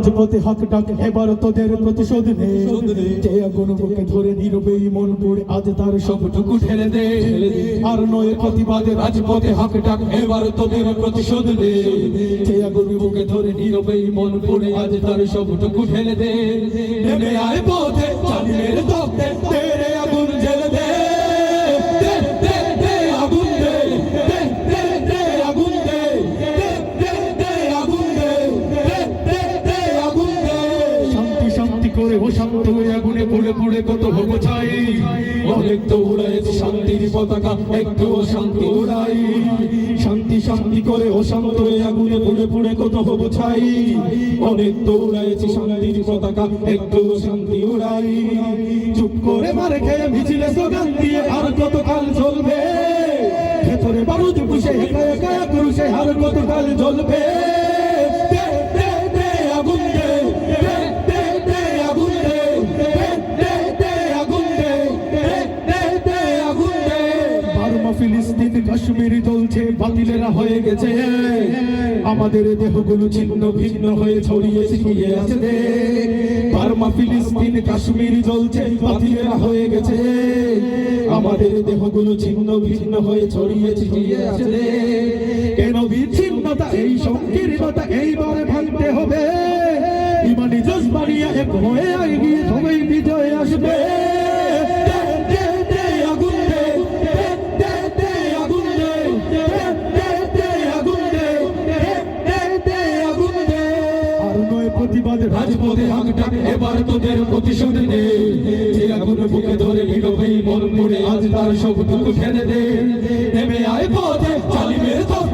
রাজপথে হাত ডাক এবার তোদের প্রতিশোধ নে। যে আগুন বুকে ধরে নীরবেই মন পড়ে আজ তার সবটুকু ঠেলে দে। আর নয় প্রতিবাদে রাজপথে হাক ডাক এবার তোদের প্রতিশোধ নে। যে আগুন বুকে ধরে নীরবেই মন পড়ে আজ তার সবটুকু ঠেলে দে। নেমে আয় পথে চালিমের দগ্ধে তেরে আগুন জ্বেলে শান্তি শান্ত হয়ে আগুনে পুড়ে পুড়ে কত হব চাই। অনেক উড়াইছে শান্তির পতাকা, একটু শান্তি উড়াই শান্তি শান্তি করে অশান্ত হয়ে আগুনে পুড়ে পুড়ে কত হব ছাই অনেক তো উড়াইছে শান্তির পতাকা, একটু শান্তি উড়াই চুপ করে মারে খেয়ে মিছিলে স্লোগান দিয়ে আর কত কাল চলবে? ভেতরে বারুদ পুষে, একা একা ক্রুশে আর কত কাল জ্বলবে? কাশ্মীর চলছে বাতিলেরা হয়ে গেছে। আমাদের দেহগুলো ছিন্ন ভিন্ন হয়ে ছড়িয়ে ছিটিয়ে আছে বার্মা, ফিলিস্তিন, কাশ্মীর চলছে বাতিলেরা হয়ে গেছে। আমাদের দেহগুলো ছিন্ন ভিন্ন হয়ে ছড়িয়ে ছিটিয়ে আছে কেন বিচ্ছিন্নতা? এই সংকীর্ণতা এইবারে ভাঙতে হবে। ইমানি জজবানিয়া এক হয়ে এগিয়ে প্রতিবাদ রাজপথে আগটা এবার তোদের প্রতিশোধ নে যে আগুন বুকে ধরে নীরবেই মন পড়ে আজ তার সবটুকু ফেলে দে। নেমে আয় পথে চালিবে তত্ত্বে